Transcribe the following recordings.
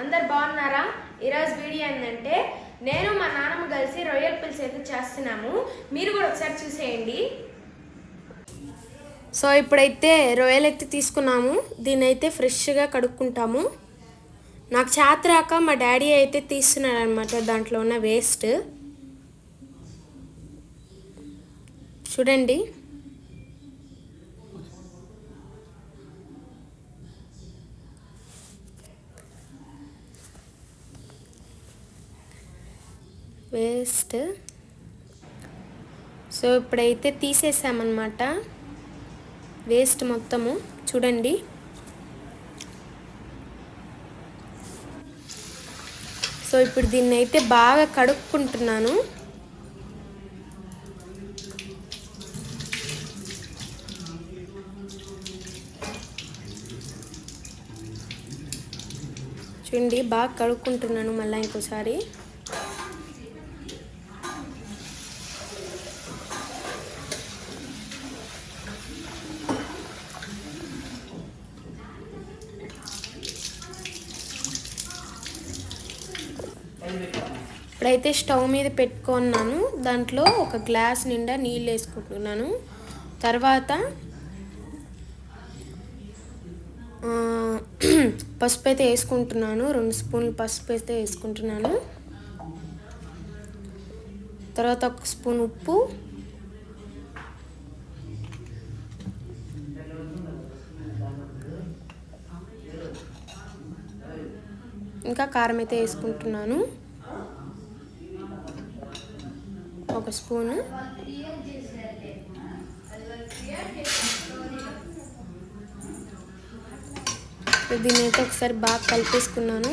అందరు బాగున్నారా? ఈరోజు వీడియో ఏంటంటే నేను మా నాన్నమ్మ కలిసి రొయ్యల పులుసు అయితే చేస్తున్నాము. మీరు కూడా ఒకసారి చూసేయండి. సో ఇప్పుడైతే రొయ్యలు అయితే తీసుకున్నాము. దీన్ని అయితే ఫ్రెష్గా కడుక్కుంటాము. నాకు చేతరాక మా డాడీ అయితే తీస్తున్నాడు అనమాట దాంట్లో ఉన్న వేస్ట్. చూడండి. వేస్ట్ సో ఇప్పుడైతే తీసేసామన్నమాట. వేస్ట్ మొత్తము. చూడండి. సో ఇప్పుడు దీన్ని అయితే బాగా కడుక్కుంటున్నాను. చూడండి బాగా కడుక్కుంటున్నాను మళ్ళీ ఇంకోసారి. ఇప్పుడైతే స్టవ్ మీద పెట్టుకున్నాను. దాంట్లో ఒక గ్లాస్ నిండా నీళ్ళు వేసుకుంటున్నాను. తర్వాత పసుపు అయితే వేసుకుంటున్నాను. రెండు స్పూన్లు పసుపు అయితే వేసుకుంటున్నాను. తర్వాత ఒక స్పూన్ ఉప్పు. ఇంకా కారం అయితే వేసుకుంటున్నాను. ఒక స్పూను. దీన్ని అయితే ఒకసారి బాగా కలిపేసుకున్నాను.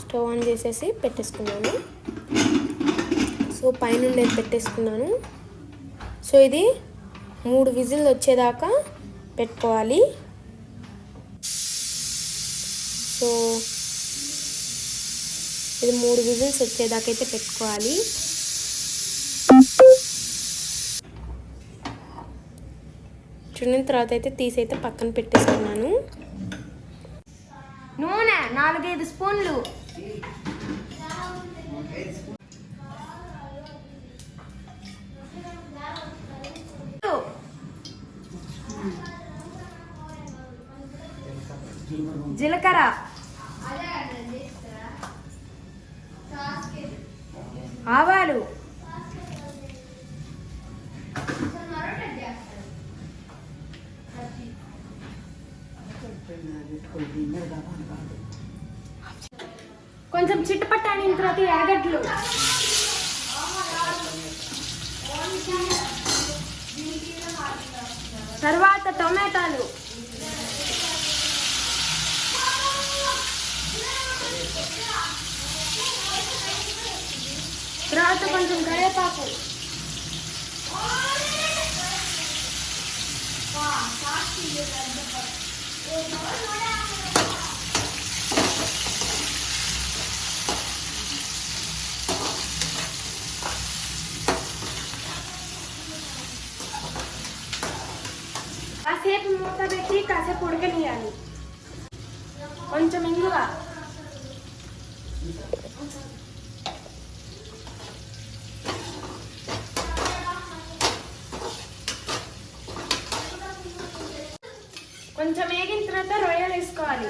స్టవ్ ఆన్ చేసేసి పెట్టేసుకున్నాను. సో పైనుండి పెట్టేసుకున్నాను. సో ఇది మూడు విజిల్ వచ్చేదాకా పెట్టుకోవాలి. సో ఇది మూడు విజిల్స్ వచ్చేదాకా అయితే పెట్టుకోవాలి. చూడిన తర్వాత అయితే తీసి అయితే పక్కన పెట్టేసుకున్నాను. నూనె నాలుగైదు స్పూన్లు జీలకర్ర. ఆవాలు. కొంచెం చిట్టుపట్టాని తర్వాత ఎరగడ్లు తర్వాత టొమాటాలు. తర్వాత కొంచెం కరివేపాకు కాసేపు మూత పెట్టి కాసేపు ఉడకనియాలి కొంచెం ఇంగువ కొంచెం వేగిన తర్వాత రొయ్యలు వేసుకోవాలి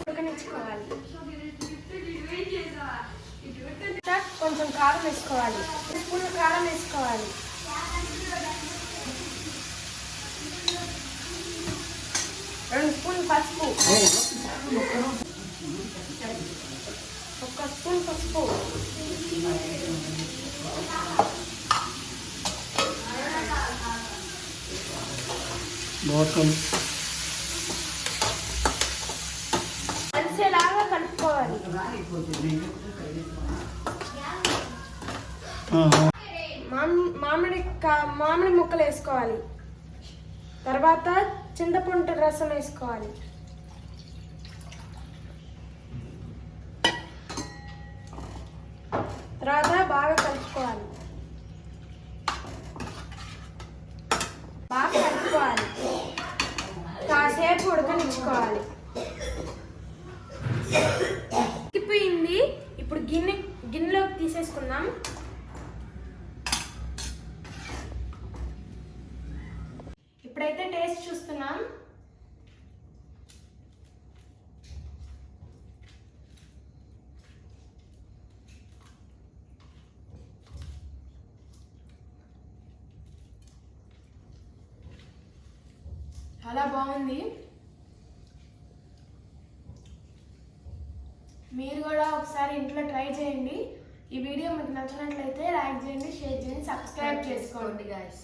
ఉడకనిచ్చుకోవాలి తర్వాత కొంచెం కారం వేసుకోవాలి స్పూన్ కారం వేసుకోవాలి రెండు స్పూన్ పసుపు ఒక స్పూన్ పసుపు బాగా కలు కలిసేలాగా కలుపుకోవాలి ఆ, ఆ. మామి మామిడి మామిడి ముక్కలు వేసుకోవాలి. తర్వాత చింతపండు రసం వేసుకోవాలి. తర్వాత బాగా కలుపుకోవాలి. బాగా కలుపుకోవాలి. కాసేపు ఉడకనిచ్చుకోవాలి. ఉడికిపోయింది. ఇప్పుడు గిన్నె గిన్నెలోకి తీసేసుకుందాం ఇప్పుడైతే టేస్ట్ చూస్తున్నాం. చాలా బాగుంది. మీరు కూడా ఒకసారి ఇంట్లో ట్రై చేయండి. ఈ వీడియో మీకు నచ్చినట్లయితే లైక్ చేయండి షేర్ చేయండి సబ్స్క్రైబ్ చేసుకోండి. గాయస్